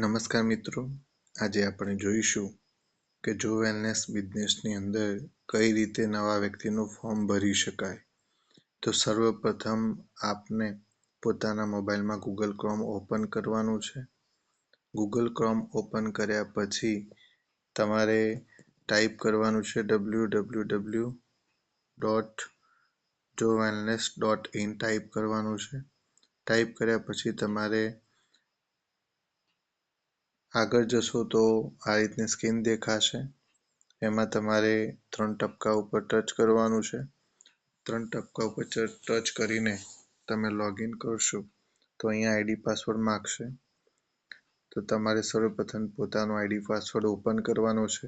નમસ્કાર મિત્રો, આજે આપણે જોઈશું કે જો વેલનેસ બિઝનેસની અંદર કઈ રીતે નવા વ્યક્તિનું ફોર્મ ભરી શકાય. તો સર્વપ્રથમ આપને પોતાના મોબાઈલમાં ગૂગલ ક્રોમ ઓપન કરવાનું છે. ગૂગલ ક્રોમ ઓપન કર્યા પછી તમારે ટાઈપ કરવાનું છે ડબલ્યુ ડબલ્યુ ડબલ્યુ ડોટ જો વેલનેસ ડોટ ઇન ટાઈપ કરવાનું છે. ટાઈપ કર્યા પછી તમારે આગળ જશો તો આ રીતની સ્ક્રીન દેખાશે. એમાં તમારે ત્રણ ટપકા ઉપર ટચ કરવાનું છે. ત્રણ ટપકા ઉપર ટચ કરીને તમે લોગિન કરશો તો અહીંયા આઈડી પાસવર્ડ માગશે. તો તમારે સર્વપ્રથમ પોતાનો આઈડી પાસવર્ડ ઓપન કરવાનો છે.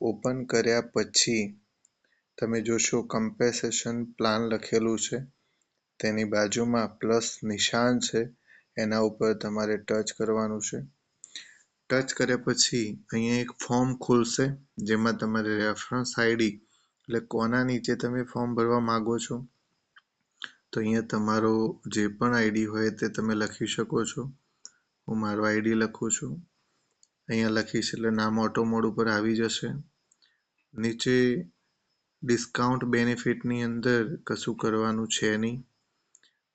ઓપન કર્યા પછી તમે જોશો કમ્પેસેશન પ્લાન લખેલું છે. તેની બાજુમાં પ્લસ નિશાન છે. એના ઉપર તમારે ટચ કરવાનું છે. ટચ કર્યા પછી અહીંયા એક ફોર્મ ખુલશે, જેમાં તમારે રેફરન્સ આઈડી એટલે કોના નીચે તમે ફોર્મ ભરવા માગો છો. તો અહીંયા તમારો જે પણ આઈડી હોય તે તમે લખી શકો છો. હું મારો આઈડી લખું છું. અહીંયા લખીશ એટલે નામ ઓટો મોડ ઉપર આવી જશે. નીચે ડિસ્કાઉન્ટ બેનિફિટની અંદર કશું કરવાનું છે નહીં.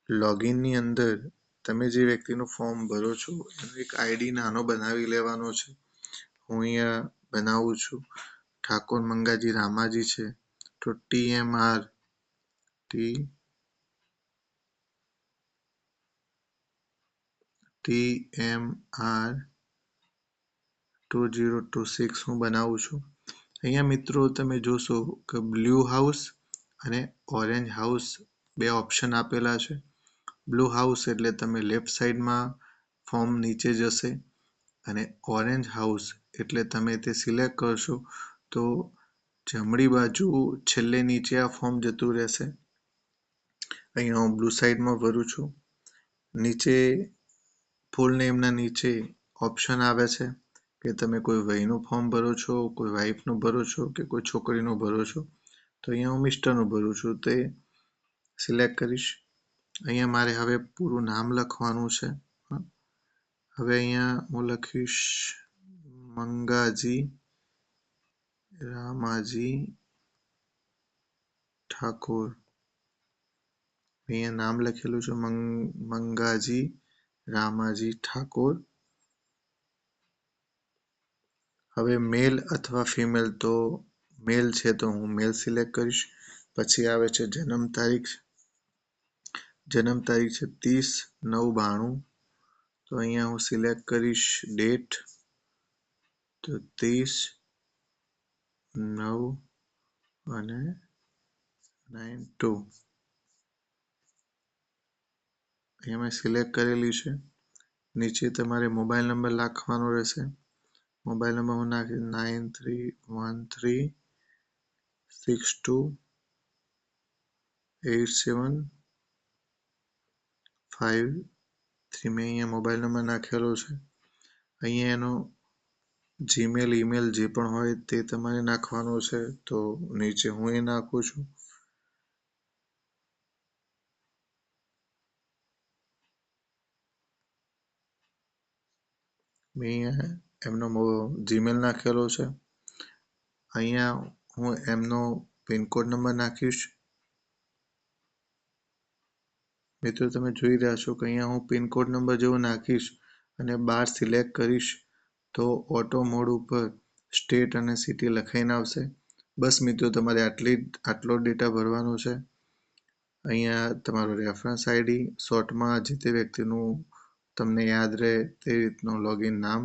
લોગિનની અંદર તમે જે વ્યક્તિનું ફોર્મ ભરો છો, એનો એક આઈડી નાનો બનાવી લેવાનો છે. હું અહીંયા બનાવું છું. ઠાકોર મંગાજી રામાજી છે. તો T M R T T M R two zero two six હું બનાવું છું. અહીંયા મિત્રો તમે જોશો કે બ્લુ હાઉસ અને ઓરેન્જ હાઉસ બે ઓપ્શન આપેલા છે. બ્લુ હાઉસ એટલે તમે લેફ્ટ સાઈડમાં ફોર્મ નીચે જશે અને ઓરેન્જ હાઉસ એટલે તમે તે સિલેક્ટ કરશો તો જમણી બાજુ છેલ્લે નીચે આ ફોર્મ જતું રહેશે. અહીંયા હું બ્લુ સાઈડમાં ભરું છું. નીચે ફૂલ નેમના નીચે ઓપ્શન આવે છે કે તમે કોઈ વયનું ફોર્મ ભરો છો, કોઈ વાઈફનું ભરો છો કે કોઈ છોકરીનું ભરો છો. તો અહીંયા હું મિસ્ટરનું ભરું છું. તે સિલેક્ટ કરીશ. અહીંયા મારે હવે પૂરું નામ લખવાનું છે હવે અહીંયા હું લખીશ મંગાજી, રામાજી ઠાકોર. અહીંયા નામ લખેલું છે મંગાજી, રામાજી ઠાકોર. હવે મેલ અથવા ફિમેલ તો, મેલ છે તો હું મેલ સિલેક્ટ કરીશ. પછી આવે છે જન્મ તારીખ. જન્મ તારીખ છે ત્રીસ નવ બાણું. તો અહીંયા હું સિલેક્ટ કરીશ ડેટ તો ત્રીસ નવ અને નાઇન ટુ અહીંયા મેં સિલેક્ટ કરેલી છે. નીચે તમારે મોબાઈલ નંબર લખવાનો રહેશે. મોબાઈલ નંબર હું નાખીશ nine three one three six two eight seven five three મેં અહીંયા મોબાઈલ નંબર નાખેલો છે. અહીંયા એનો જીમેલ ઈમેલ જે પણ હોય તે તમારે નાખવાનો છે. તો નીચે હું એ નાખું છું. મેં અહીંયા એમનો જીમેલ નાખેલો છે. અહીંયા હું એમનો પિનકોડ નંબર નાખીશ. મિત્રો, તમે જોઈ રહ્યા છો કે અહીંયા હું પિનકોડ નંબર જેવો નાખીશ અને બાર સિલેક્ટ કરીશ તો ઓટો મોડ ઉપર સ્ટેટ અને સિટી લખાઈને આવશે. બસ મિત્રો, તમારે આટલી આટલો ડેટા ભરવાનો છે. અહીંયા તમારો રેફરન્સ આઈડી, શોર્ટમાં જે તે વ્યક્તિનું તમને યાદ રહે તે રીતનું લોગિન નામ,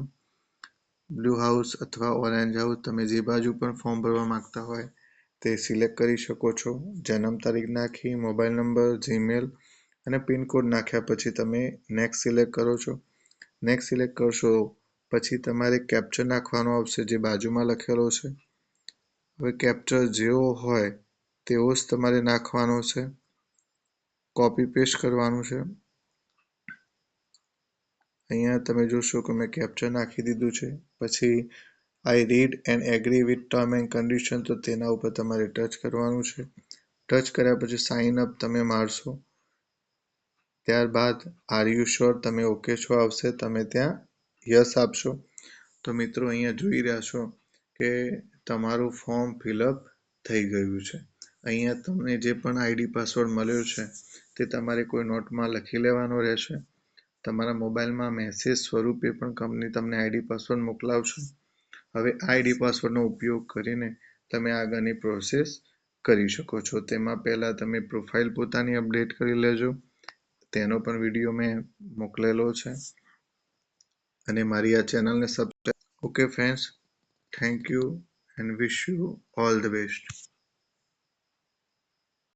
બ્લુ હાઉસ અથવા ઓરેન્જ હાઉસ, તમે જે બાજુ પણ ફોર્મ ભરવા માગતા હોય તે સિલેક્ટ કરી શકો છો. જન્મ તારીખ નાખી, મોબાઈલ નંબર, જીમેલ અને પિનકોડ નાખ્યા પછી તમે નેક્સ્ટ સિલેક્ટ કરો છો. નેક્સ્ટ સિલેક્ટ કરશો પછી તમારે કેપ્ચર નાખવાનો આવશે જે બાજુમાં લખેલો છે. હવે કેપ્ચર જેવો હોય તેવો જ તમારે નાખવાનો છે. કોપી પેસ્ટ કરવાનું છે. અહીંયા તમે જોશો કે મેં કેપ્ચર નાખી દીધું છે. પછી I read and agree with term and condition તો તેના ઉપર તમારે ટચ કરવાનું છે. ટચ કર્યા પછી સાઇન અપ તમે મારશો. ત્યારબાદ આર યુ શ્યોર તમે ઓકે છો? આવશે. તમે ત્યાં યસ આપશો. તો મિત્રો અહીંયા જોઈ રહ્યા છો કે તમારું ફોર્મ ફિલઅપ થઈ ગયું છે. અહીંયા તમને જે પણ આઈડી પાસવર્ડ મળ્યો છે તે તમારે કોઈ નોટમાં લખી લેવાનો રહેશે. તમારા મોબાઈલમાં મેસેજ સ્વરૂપે પણ કંપની તમને આઈડી પાસવર્ડ મોકલાવશે. હવે આઈડી પાસવર્ડનો ઉપયોગ કરીને તમે આગળની પ્રોસેસ કરી શકો છો. તેમાં પહેલાં તમે પ્રોફાઇલ પોતાની અપડેટ કરી લેજો. તેનો પણ વીડિયો મેં મોકલેલો છે. અને મારી આ ચેનલને subscribe okay friends thank you and wish you all the best